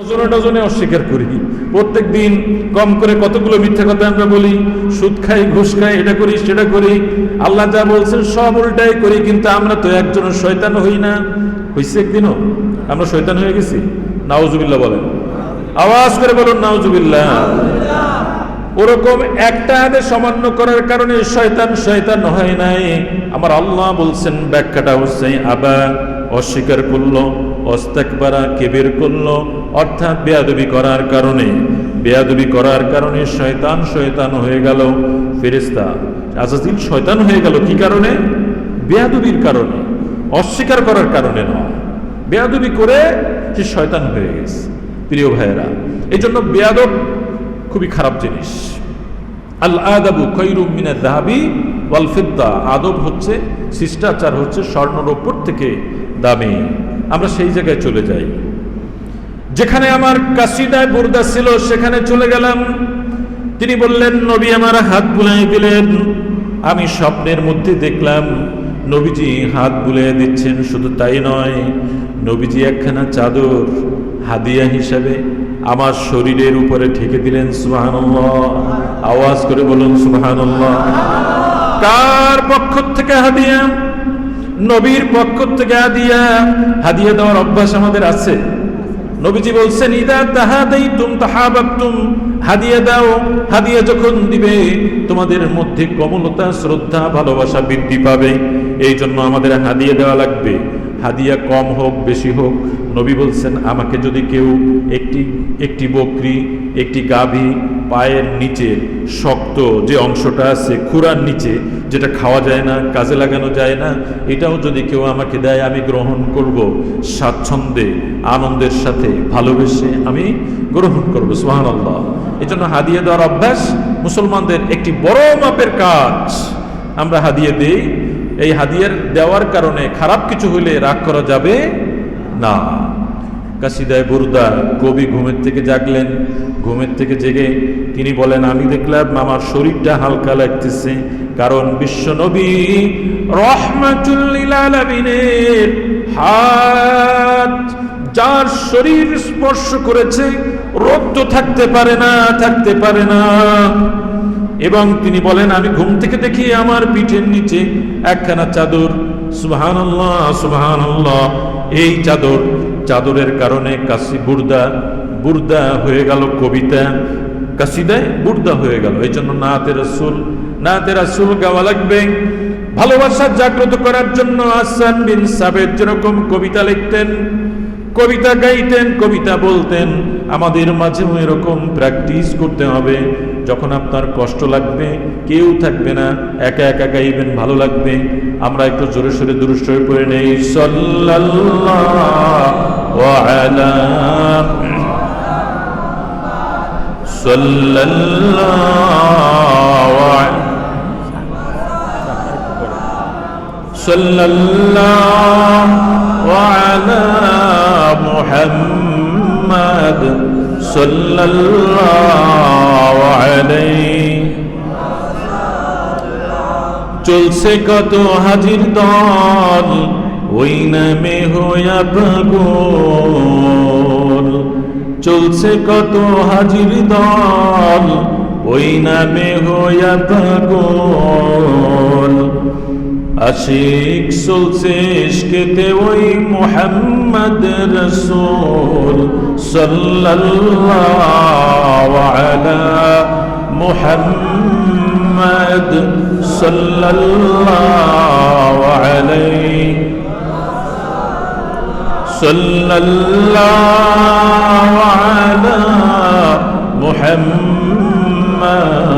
ডজনে ডজনে অস্বীকার করি। প্রত্যেক দিন কম করে কতগুলো মিথ্যা কথা আমরা বলি, সুদ খাই, ঘুষ খাই, এটা করি, সেটা করি। আল্লাহ যা বলছেন সব উল্টাই করি, কিন্তু আমরা তো একজনের শয়তান হই না। হইছে একদিনও। আমরা শয়তান হয়ে গেছি। নাউজুবিল্লাহ বলেন। আওয়াজ করে বলুন, নাউজুবিল্লাহ। ওরকম একটা আদেশ অমান্য করার কারণে শয়তান শয়তান হয় নাই। আমার আল্লাহ বলছেন, ব্যাখ্যাটা হচ্ছে আবার অস্বীকার করল। অস্তাকবারা কেবের করল, অর্থাৎ বেয়াদবি করার কারণে। বেয়াদবি করার কারণে শয়তান শয়তান হয়ে গেল। ফেরেস্তা আজাদিন শয়তান হয়ে গেল কি কারণে? বেয়াদবির কারণে, অস্বীকার করার কারণে নয়। বেয়াদবি করে সে শয়তান হয়ে গেছে। প্রিয় ভাইয়েরা এই জন্য বেয়াদব খুবই খারাপ জিনিস। আল আদাবু আদব হচ্ছে, শিষ্টাচার হচ্ছে স্বর্ণর ওপর থেকে দামি। আমরা সেই জায়গায় চলে যাই। যেখানে আমার কাশিদায় বুরদা ছিল, সেখানে চলে গেলাম। তিনি বললেন, নবী আমার হাত বুলাই দিলেন। আমি স্বপ্নের মধ্যে দেখলাম, নবীজি হাত বুলিয়ে দিচ্ছেন। শুধু তাই নয়, নবীজি একখানা চাদর হাদিয়া হিসাবে আমার শরীরের উপরে ঠেকে দিলেন। সুবহানাল্লাহ। আওয়াজ করে বলুন, সুবহানাল্লাহ। কার পক্ষ থেকে হাদিয়া? নবীর পক্ষ থেকে হাদিয়া হাদিয়া দেওয়ার অভ্যাস আমাদের আছে। নবীজি বলছেন, ইদা তাহাদাই তুম তাহাবাতুম হাদিয়া দাও। হাদিয়া যখন দিবে, তোমাদের মধ্যে কমলতা, শ্রদ্ধা, ভালোবাসা বৃদ্ধি পাবে। এই জন্য আমাদের হাদিয়া দেওয়া লাগবে। হাদিয়া কম হোক, বেশি হোক। নবী বলছেন, আমাকে যদি কেউ একটি একটি বকরি, একটি গাভী পায়ের নিচে শক্ত যে অংশটা আছে, খুরার নিচে যেটা খাওয়া যায় না, কাজে লাগানো যায় না, এটাও যদি কেউ আমাকে দেয়, আমি গ্রহণ করব স্বাচ্ছন্দ্যে, আনন্দের সাথে, ভালোবেসে আমি গ্রহণ করব সুহান আল্লাহ এই জন্য হাদিয়ে দেওয়ার অভ্যাস, মুসলমানদের একটি বড় মাপের কাজ। আমরা হাদিয়ে দিই, এই হাদিয়ার দেওয়ার কারণে খারাপ কিছু হইলে রাগ করা যাবে না। কাশিদায় বুরদা কবি ঘুমের থেকে জাগলেন। ঘুমের থেকে জেগে তিনি বলেন, আমি দেখলাম আমার শরীরটা হালকা লাগতেছে, কারণ বিশ্বনবী রহমাতুল্লিল আলামিনের হাত, যার শরীর স্পর্শ করেছে রোগ তো থাকতে পারে না, থাকতে পারে না। এবং তিনি বলেন, আমি ঘুম থেকে দেখি আমার পিঠের নিচে একখানা চাদর। সুবহান সুবহান এই চাদর চাদরের কারণে কাশি বুর্দা বুর্দা হয়ে গেল কবিতা, কাশিদায় বুর্দা হয়ে গেল। এই জন্য নাতে রসুল নাতে রসুল গাওয়া লাগবে। ভালোবাসা জাগ্রত করার জন্য আসান বিন সাবেদ যেরকম কবিতা লিখতেন, কবিতা গাইতেন, কবিতা বলতেন, আমাদের মাঝেও এরকম প্র্যাকটিস করতে হবে। যখন আপনার কষ্ট লাগবে, কেউ থাকবে না, একা একা গাইবেন, ভালো লাগবে। আমরা একটু জোরে সোরে দুরুষ্ট হয়ে পড়ে নেই। সাল্লাল্লাহু আলা সাল্লাল্লাহু নেই চলছে কত হাজির দল ওই নামে হইয়া পাগল চলছে কত হাজির দল ওই নামে হইয়া পাগল আশিক চলছে ইশকেতে ওই মোহাম্মদ রসুল সাল্লাল্লাহু আলা محمد صلى الله عليه صلى الله على محمد